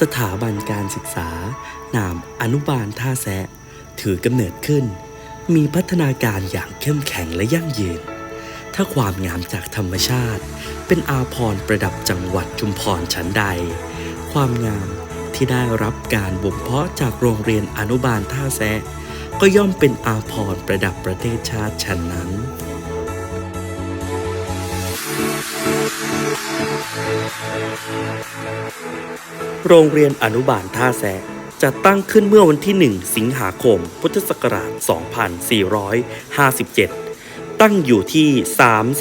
สถาบันการศึกษา นามอนุบาลท่าแซะ ถือกำเนิดขึ้น มีพัฒนาการอย่างเข้มแข็งและยั่งยืน ถ้าความงามจากธรรมชาติ เป็นอาพรประดับจังหวัดชุมพรชั้นใด ความงามที่ได้รับการบ่มเพาะจากโรงเรียนอนุบาลท่าแซะ ก็ย่อมเป็นอาพรประดับประเทศชาติชั้นนั้น โรงเรียนอนุบาลท่าแซะจะตั้งขึ้นเมื่อวันที่ 1 สิงหาคม พุทธศักราช 2457 ตั้งอยู่ที่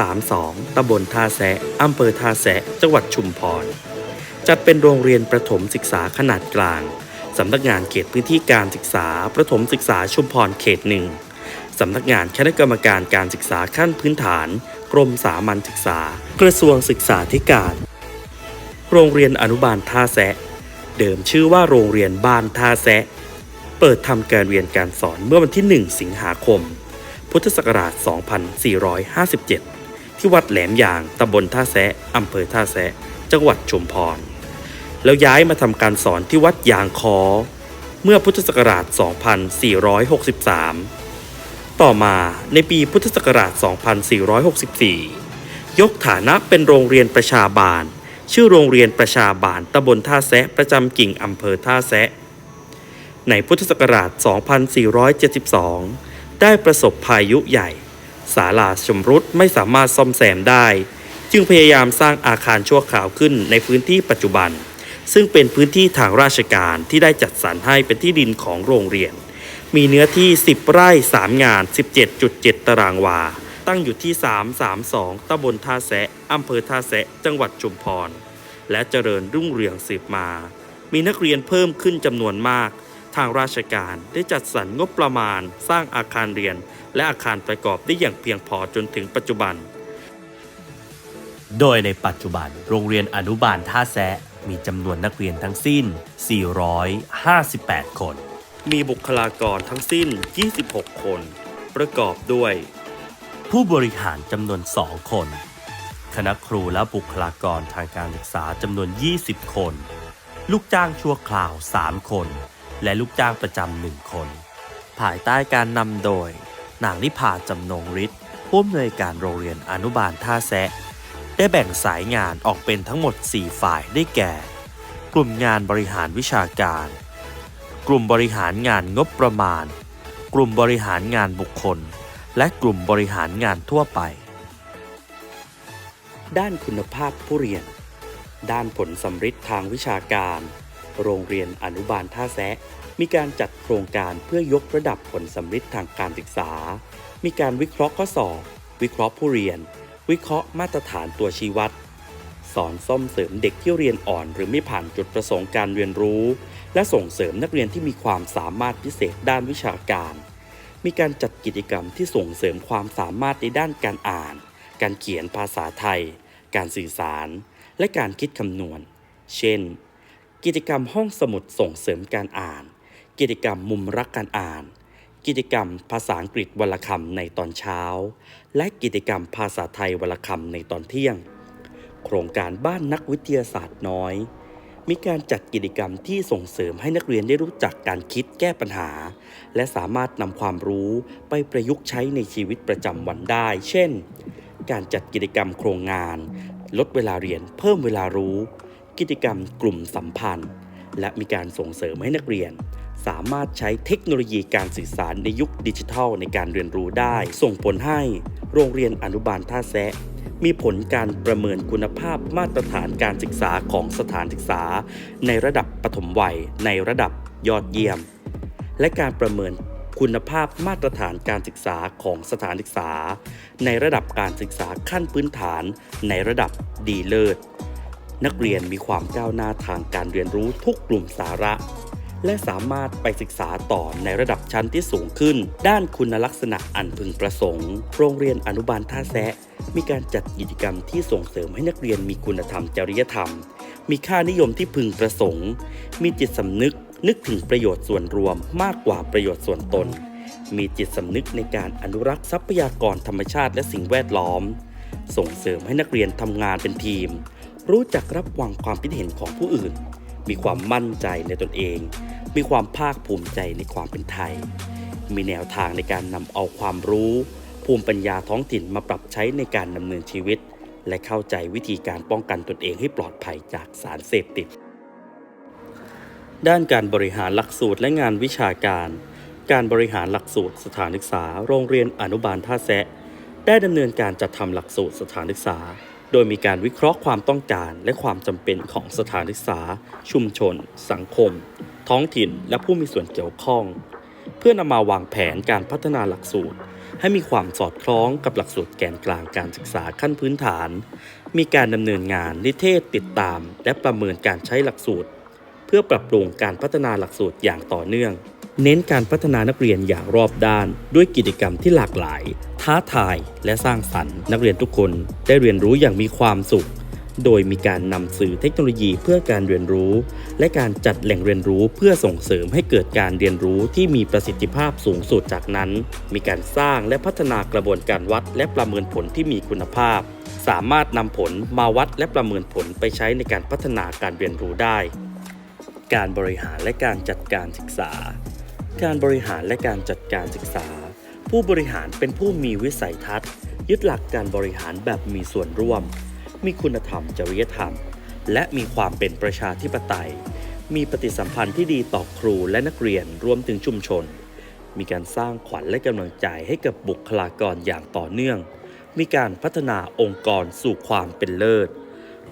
332 ตำบลท่าแซะอำเภอท่าแซะ จังหวัดชุมพร จัดเป็นโรงเรียนประถมศึกษาขนาดกลาง สำนักงานเขตพื้นที่การศึกษา ประถมศึกษาชุมพรเขตหนึ่งสำนักงานคณะกรรมการการศึกษาขั้นพื้นฐาน กรมสามัญศึกษา กระทรวงศึกษาธิการ โรงเรียนอนุบาลท่าแซะ เดิมชื่อว่าโรงเรียนบ้านท่าแซะ เปิดทำการเรียนการสอนเมื่อวันที่ 1 สิงหาคม พุทธศักราช 2457 ที่วัดแหลมยางตำบลท่าแซะอำเภอท่าแซะ จังหวัดชุมพร แล้วย้ายมาทำการสอนที่วัดยางคอ เมื่อพุทธศักราช 2463 ต่อมาในปีพุทธศักราช 2464 ยกฐานะเป็นโรงเรียนประชาบาล ชื่อโรงเรียนประชาบาลตำบลท่าแซะประจำกิ่งอำเภอท่าแซะ ในพุทธศักราช 2472 ได้ประสบพายุใหญ่ศาลาชมรุดไม่สามารถซ่อมแซมได้ จึงพยายามสร้างอาคารชั่วคราวขึ้นในพื้นที่ปัจจุบัน ซึ่งเป็นพื้นที่ทางราชการที่ได้จัดสรรให้เป็นที่ดินของโรงเรียน มีเนื้อที่ 10 ไร่ 3 งาน 17.7 ตารางวา ตั้งอยู่ที่ 332ตำบลท่าแซะอำเภอท่าแซะจังหวัดชุมพร และเจริญรุ่งเรืองสืบมา มีนักเรียนเพิ่มขึ้นจำนวนมาก ทางราชการได้จัดสรรงบประมาณ สร้างอาคารเรียน และอาคารประกอบได้อย่างเพียงพอจนถึงปัจจุบัน โดยในปัจจุบัน โรงเรียนอนุบาลท่าแซะมีจำนวนนักเรียนทั้งสิ้น 458 คน มีบุคลากรทั้งสิ้น 26 คน ประกอบด้วย ผู้บริหารจำนวน 2 คน คณะครูและบุคลากรทางการศึกษาจำนวน 20 คน ลูกจ้างชั่วคราว 3 คน และลูกจ้างประจำหนึ่งคน ภายใต้การนำโดย นางนิพาจำนงฤทธิ์ผู้อำนวยการโรงเรียนอนุบาลท่าแซะ ได้แบ่งสายงานออกเป็นทั้งหมด 4 ฝ่ายได้แก่ กลุ่มงานบริหารวิชาการ กลุ่มบริหารงานงบประมาณ กลุ่มบริหารงานบุคคล และกลุ่มบริหารงานทั่วไป ด้านคุณภาพผู้เรียน ด้านผลสำฤทธิ์ทางวิชาการ โรงเรียนอนุบาลท่าแซะมีการจัดโครงการเพื่อยกระดับผลสำฤทธิ์ทางการศึกษา มีการวิเคราะห์ข้อสอบ วิเคราะห์ผู้เรียน วิเคราะห์มาตรฐานตัวชี้วัด สอนซ่อมเสริมเด็กที่เรียนอ่อน หรือไม่ผ่านจุดประสงค์การเรียนรู้ และส่งเสริมนักเรียนที่มีความสามารถพิเศษด้านวิชาการ มีการจัดกิจกรรมที่ส่งเสริมความสามารถในด้านการอ่าน การเขียนภาษาไทย การสื่อสาร และการคิดคำนวณ เช่น กิจกรรมห้องสมุดส่งเสริมการอ่าน กิจกรรมมุมรักการอ่าน กิจกรรมภาษาอังกฤษวลคำในตอนเช้า และกิจกรรมภาษาไทยวลคำในตอนเที่ยง โครงการบ้านนักวิทยาศาสตร์น้อย มีการจัดกิจกรรมที่ส่งเสริมให้นักเรียนได้รู้จักการคิดแก้ปัญหา และสามารถนำความรู้ไปประยุกต์ใช้ในชีวิตประจำวันได้ เช่น การจัดกิจกรรมโครงงาน ลดเวลาเรียนเพิ่มเวลารู้ กิจกรรมกลุ่มสัมพันธ์ และมีการส่งเสริมให้นักเรียน สามารถใช้เทคโนโลยีการสื่อสารในยุคดิจิทัลในการเรียนรู้ได้ ส่งผลให้ โรงเรียนอนุบาลท่าแซะ มีผลการประเมินคุณภาพมาตรฐานการศึกษาของสถานศึกษา ในระดับปฐมวัย ในระดับยอดเยี่ยม และการประเมินคุณภาพมาตรฐานการศึกษาของสถานศึกษา ในระดับการศึกษาขั้นพื้นฐาน ในระดับดีเลิศ นักเรียนมีความก้าวหน้าทางการเรียนรู้ทุกกลุ่มสาระ และสามารถไปศึกษาต่อในระดับชั้นที่สูงขึ้น ด้านคุณลักษณะอันพึงประสงค์ โรงเรียนอนุบาลท่าแซะ มีการจัดกิจกรรมที่ส่งเสริมให้นักเรียนมีคุณธรรมจริยธรรม มีค่านิยมที่พึงประสงค์ มีจิตสำนึกนึกถึงประโยชน์ส่วนรวมมากกว่าประโยชน์ส่วนตน มีจิตสำนึกในการอนุรักษ์ทรัพยากรธรรมชาติและสิ่งแวดล้อม ส่งเสริมให้นักเรียนทำงานเป็นทีม รู้จักรับฟังความคิดเห็นของผู้อื่น มีความมั่นใจในตนเอง มีความภาคภูมิใจในความเป็นไทย มีแนวทางในการนำเอาความรู้ ภูมิปัญญาท้องถิ่นมาปรับใช้ในการดำเนินชีวิต และเข้าใจวิธีการป้องกันตนเองให้ปลอดภัยจากสารเสพติด ด้านการบริหารหลักสูตรและงานวิชาการ การบริหารหลักสูตรสถานศึกษา โรงเรียนอนุบาลท่าแซะ ได้ดำเนินการจัดทำหลักสูตรสถานศึกษา โดยมีการวิเคราะห์ความต้องการและความจำเป็นของสถานศึกษา ชุมชน สังคม ท้องถิ่น และผู้มีส่วนเกี่ยวข้อง เพื่อนำมาวางแผนการพัฒนาหลักสูตร ให้มีความสอดคล้องกับหลักสูตรแกนกลางการศึกษาขั้นพื้นฐาน มีการดำเนินงานนิเทศติดตาม และประเมินการใช้หลักสูตร เพื่อปรับปรุงการพัฒนาหลักสูตรอย่างต่อเนื่อง เน้นการพัฒนานักเรียนอย่างรอบด้าน ด้วยกิจกรรมที่หลากหลาย ท้าทายและสร้างสรรค์ นักเรียนทุกคนได้เรียนรู้อย่างมีความสุข โดยมีการนำสื่อเทคโนโลยีเพื่อการเรียนรู้ และการจัดแหล่งเรียนรู้เพื่อส่งเสริมให้เกิดการเรียนรู้ที่มีประสิทธิภาพสูงสุดจากนั้น มีการสร้างและพัฒนากระบวนการวัดและประเมินผลที่มีคุณภาพสามารถนำผลมาวัดและประเมินผลไปใช้ในการพัฒนาการเรียนรู้ได้ การบริหารและการจัดการศึกษา การบริหารและการจัดการศึกษา ผู้บริหารเป็นผู้มีวิสัยทัศน์ ยึดหลักการบริหารแบบมีส่วนร่วม มีคุณธรรมจริยธรรม และมีความเป็นประชาธิปไตย มีปฏิสัมพันธ์ที่ดีต่อครูและนักเรียนรวมถึงชุมชน มีการสร้างขวัญและกำลังใจให้กับบุคลากรอย่างต่อเนื่อง มีการพัฒนาองค์กรสู่ความเป็นเลิศ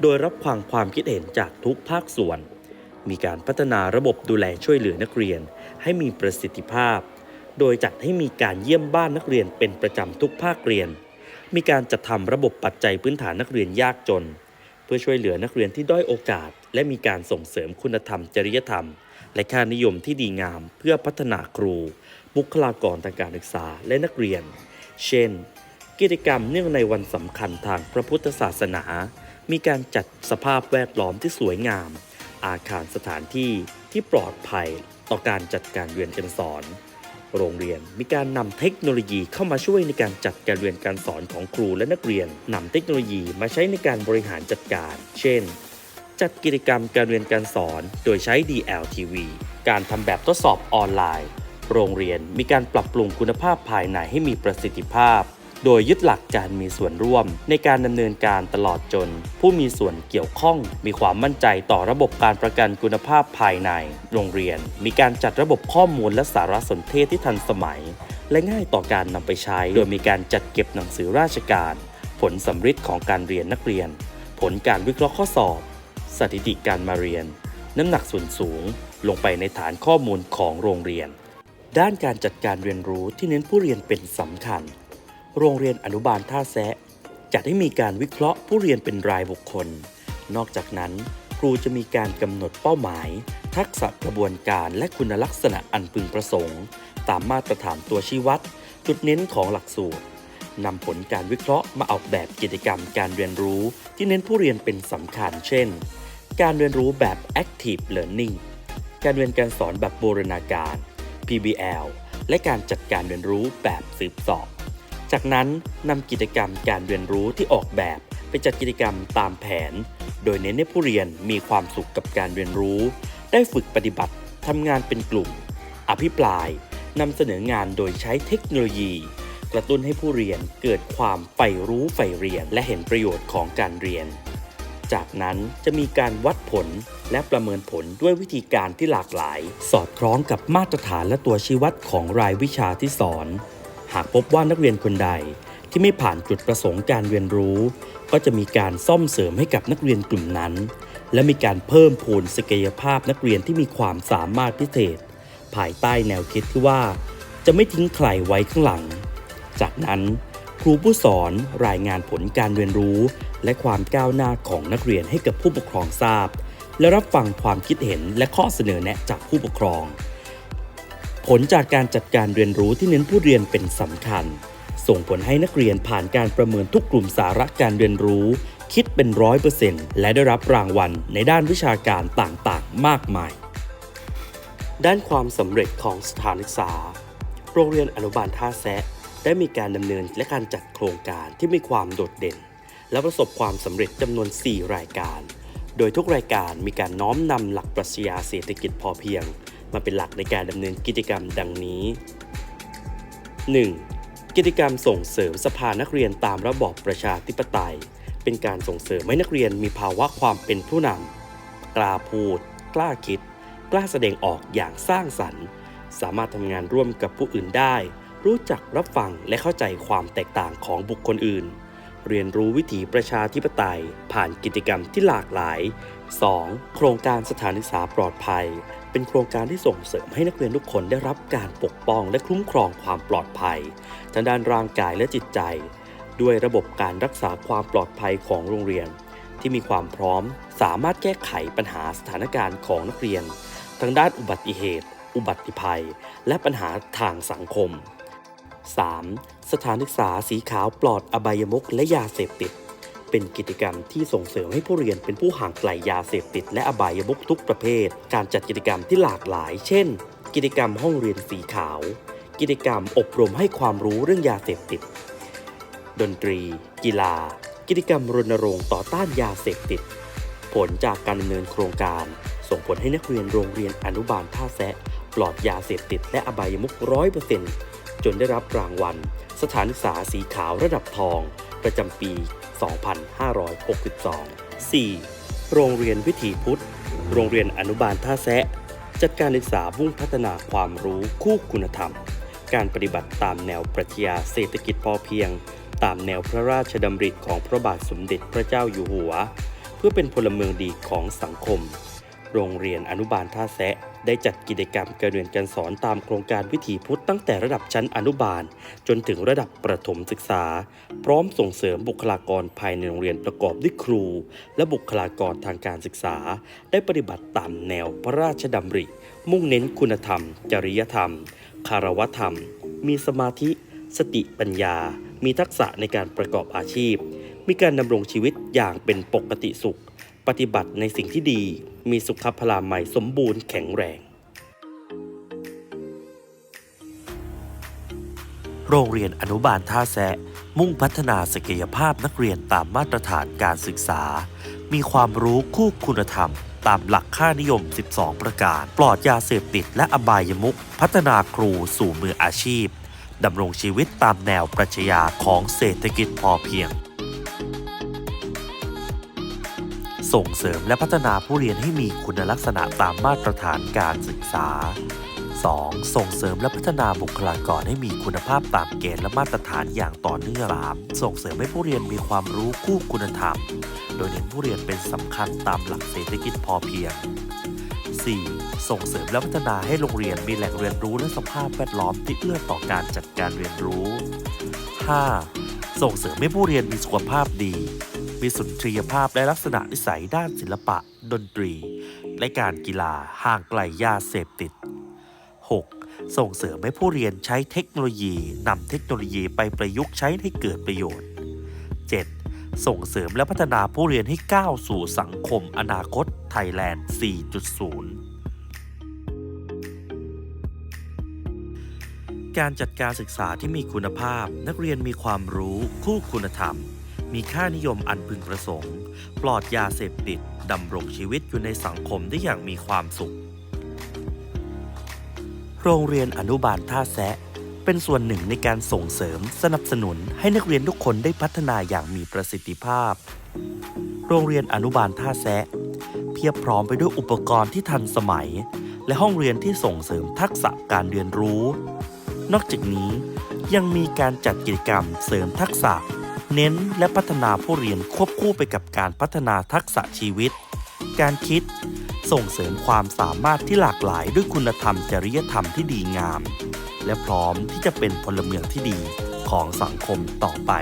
โดยรับฟังความคิดเห็นจากทุกภาคส่วน มีการพัฒนาระบบดูแลช่วยเหลือนักเรียน ให้มีประสิทธิภาพ โดยจัดให้มีการเยี่ยมบ้านนักเรียนเป็นประจำทุกภาคเรียน มีการจัดทำระบบปัจจัยพื้นฐานนักเรียนยากจน เพื่อช่วยเหลือนักเรียนที่ด้อยโอกาส และมีการส่งเสริมคุณธรรมจริยธรรม และค่านิยมที่ดีงาม เพื่อพัฒนาครู บุคลากรทางการศึกษาและนักเรียน เช่น กิจกรรมเนื่องในวันสำคัญทางพระพุทธศาสนา มีการจัดสภาพแวดล้อมที่สวยงาม อาคารสถานที่ที่ปลอดภัยต่อการจัดการเรียนการสอน โรงเรียนมีการนำเทคโนโลยีเข้ามาช่วยในการจัดการเรียนการสอนของครูและนักเรียนนำเทคโนโลยีมาใช้ในการบริหารจัดการ เช่น จัดกิจกรรมการเรียนการสอน โดยใช้ DLTV การทำแบบทดสอบออนไลน์ โรงเรียนมีการปรับปรุงคุณภาพภายในให้มีประสิทธิภาพ โดยยึดหลักการมีส่วนร่วม ในการดำเนินการตลอดจน ผู้มีส่วนเกี่ยวข้อง มีความมั่นใจต่อระบบการประกันคุณภาพภายใน โรงเรียน มีการจัดระบบข้อมูลและสารสนเทศที่ทันสมัย และง่ายต่อการนำไปใช้ โดยมีการจัดเก็บหนังสือราชการ ผลสำริดของการเรียนนักเรียน ผลการวิเคราะห์ข้อสอบ สถิติการมาเรียน น้ำหนักส่วนสูง ลงไปในฐานข้อมูลของโรงเรียน ด้านการจัดการเรียนรู้ที่เน้นผู้เรียนเป็นสำคัญ โรงเรียนอนุบาลท่าแซะจัดให้มีการวิเคราะห์ผู้เรียนเป็นรายบุคคล นอกจากนั้น ครูจะมีการกำหนดเป้าหมาย ทักษะกระบวนการและคุณลักษณะอันพึงประสงค์ ตามมาตรฐานตัวชี้วัด จุดเน้นของหลักสูตรนำผลการวิเคราะห์มาออกแบบกิจกรรมการเรียนรู้ที่เน้นผู้เรียนเป็นสำคัญ เช่น การเรียนรู้แบบ active learning การเรียนการสอนแบบบูรณาการ PBL และการจัดการเรียนรู้แบบสืบสอบ จากนั้นนำกิจกรรมการเรียนรู้ที่ออกแบบไปจัดกิจกรรมตามแผน โดยเน้นให้ผู้เรียนมีความสุขกับการเรียนรู้ ได้ฝึกปฏิบัติทำงานเป็นกลุ่ม อภิปรายนำเสนองานโดยใช้เทคโนโลยี กระตุ้นให้ผู้เรียนเกิดความใฝ่รู้ใฝ่เรียนและเห็นประโยชน์ของการเรียน จากนั้นจะมีการวัดผลและประเมินผลด้วยวิธีการที่หลากหลาย สอดคล้องกับมาตรฐานและตัวชี้วัดของรายวิชาที่สอน หากพบว่านักเรียนคนใดที่ไม่ผ่านจุดประสงค์การเรียนรู้ ก็จะมีการซ่อมเสริมให้กับนักเรียนกลุ่มนั้น และมีการเพิ่มพูนศักยภาพนักเรียนที่มีความสามารถพิเศษ ภายใต้แนวคิดที่ว่า จะไม่ทิ้งใครไว้ข้างหลัง จากนั้นครูผู้สอนรายงานผลการเรียนรู้ และความก้าวหน้าของนักเรียนให้กับผู้ปกครองทราบ และรับฟังความคิดเห็นและข้อเสนอแนะจากผู้ปกครอง ผลจากการจัดการเรียนรู้ที่เน้นผู้เรียนเป็นสำคัญ ส่งผลให้นักเรียนผ่านการประเมินทุกกลุ่มสาระการเรียนรู้ คิดเป็นร้อยเปอร์เซ็นต์และได้รับรางวัลในด้านวิชาการต่างๆ มากมาย ด้านความสำเร็จของสถานศึกษา โรงเรียนอนุบาลท่าแซะได้มีการดำเนินและการจัดโครงการที่มีความโดดเด่น และประสบความสำเร็จจำนวน 4 รายการ โดยทุกรายการมีการน้อมนำหลักปรัชญาเศรษฐกิจพอเพียง มาเป็นหลักในการดำเนินกิจกรรมดังนี้ 1. กิจกรรมส่งเสริมสภานักเรียนตามระบอบประชาธิปไตย เป็นการส่งเสริมให้นักเรียนมีภาวะความเป็นผู้นำกล้าพูด กล้าคิด กล้าแสดงออกอย่างสร้างสรรค์ สามารถทำงานร่วมกับผู้อื่นได้ รู้จักรับฟังและเข้าใจความแตกต่างของบุคคลอื่น เรียนรู้วิถีประชาธิปไตย ผ่านกิจกรรมที่หลากหลาย 2. โครงการสถานศึกษาปลอดภัย เป็นโครงการที่ส่งเสริมให้นักเรียนทุกคนได้รับการปกป้องและคุ้มครองความปลอดภัยทางด้านร่างกายและจิตใจ ด้วยระบบการรักษาความปลอดภัยของโรงเรียน ที่มีความพร้อม สามารถแก้ไขปัญหาสถานการณ์ของนักเรียนทั้งด้านอุบัติเหตุ อุบัติภัย และปัญหาทางสังคม 3. สถานศึกษาสีขาวปลอดอบายมุขและยาเสพติด เป็นกิจกรรมที่ส่งเสริมให้ผู้เรียนเป็นผู้ห่างไกลยาเสพติดและอบายมุขทุกประเภท การจัดกิจกรรมที่หลากหลาย เช่น กิจกรรมห้องเรียนสีขาว กิจกรรมอบรมให้ความรู้เรื่องยาเสพติด ดนตรี กีฬา กิจกรรมรณรงค์ต่อต้านยาเสพติด ผลจากการดำเนินโครงการ ส่งผลให้นักเรียนโรงเรียนอนุบาลท่าแซะปลอดยาเสพติดและอบายมุขร้อยเปอร์เซ็นต์จนได้รับรางวัล สถานศึกษาสีขาวระดับทอง ประจำปี 2562 4. โรงเรียนวิถีพุทธ โรงเรียนอนุบาลท่าแซะ จัดการศึกษามุ่งพัฒนาความรู้คู่คุณธรรม การปฏิบัติตามแนวปรัชญาเศรษฐกิจพอเพียง ตามแนวพระราชดำริของพระบาทสมเด็จพระเจ้าอยู่หัว เพื่อเป็นพลเมืองดีของสังคม โรงเรียนอนุบาลท่าแซะได้จัดกิจกรรมการเรียนการสอนตามโครงการวิถีพุทธตั้งแต่ระดับชั้นอนุบาล จนถึงระดับประถมศึกษา พร้อมส่งเสริมบุคลากรภายในโรงเรียนประกอบด้วยครู และบุคลากรทางการศึกษา ได้ปฏิบัติตามแนวพระราชดำริ มุ่งเน้นคุณธรรม จริยธรรม คารวธรรม มีสมาธิ สติปัญญา มีทักษะในการประกอบอาชีพ มีการดำรงชีวิตอย่างเป็นปกติสุข ปฏิบัติในสิ่งที่ดี มีสุขภาพใหม่สมบูรณ์แข็งแรง โรงเรียนอนุบาลท่าแซะ มุ่งพัฒนาศักยภาพนักเรียนตามมาตรฐานการศึกษา มีความรู้คู่คุณธรรม ตามหลักค่านิยม 12 ประการ ปลอดยาเสพติดและอบายมุขพัฒนาครูสู่มืออาชีพดำรงชีวิตตามแนวปรัชญาของเศรษฐกิจพอเพียง ส่งเสริมและพัฒนาผู้เรียนให้มีคุณลักษณะตามมาตรฐานการศึกษา 2. ส่งเสริมและพัฒนาบุคลากรให้มีคุณภาพตามเกณฑ์และมาตรฐานอย่างต่อเนื่อง 3. ส่งเสริมให้ผู้เรียนมีความรู้คู่คุณธรรม โดยเน้นผู้เรียนเป็นสำคัญตามหลักเศรษฐกิจพอเพียง 4. ส่งเสริมและพัฒนาให้โรงเรียนมีแหล่งเรียนรู้และสภาพแวดล้อมที่เอื้อต่อการจัดการเรียนรู้ 5. ส่งเสริมให้ผู้เรียนมีสุขภาพดี มีสุนทรียภาพและลักษณะนิสัยด้านศิลปะ ดนตรี และการกีฬาห่างไกลยาเสพติด 6. ส่งเสริมให้ผู้เรียนใช้เทคโนโลยีนำเทคโนโลยีไปประยุกต์ใช้ให้เกิดประโยชน์ 7. ส่งเสริมและพัฒนาผู้เรียนให้ก้าวสู่สังคมอนาคตไทยแลนด์ 4.0การจัดการศึกษาที่มีคุณภาพ นักเรียนมีความรู้ คู่คุณธรรม มีค่านิยมอันพึงประสงค์ ปลอดยาเสพติดดำรงชีวิตอยู่ในสังคมได้อย่างมีความสุข โรงเรียนอนุบาลท่าแซะ เป็นส่วนหนึ่งในการส่งเสริมสนับสนุนให้นักเรียนทุกคนได้พัฒนาอย่างมีประสิทธิภาพ โรงเรียนอนุบาลท่าแซะ เพียบพร้อมไปด้วยอุปกรณ์ที่ทันสมัย และห้องเรียนที่ส่งเสริมทักษะการเรียนรู้ นอกจากนี้ยังมีการจัดกิจกรรมเสริมทักษะ เน้นและพัฒนาผู้เรียนควบคู่ไปกับการพัฒนาทักษะชีวิต การคิด ส่งเสริมความสามารถที่หลากหลายด้วยคุณธรรมจริยธรรมที่ดีงาม และพร้อมที่จะเป็นพลเมืองที่ดีของสังคมต่อไป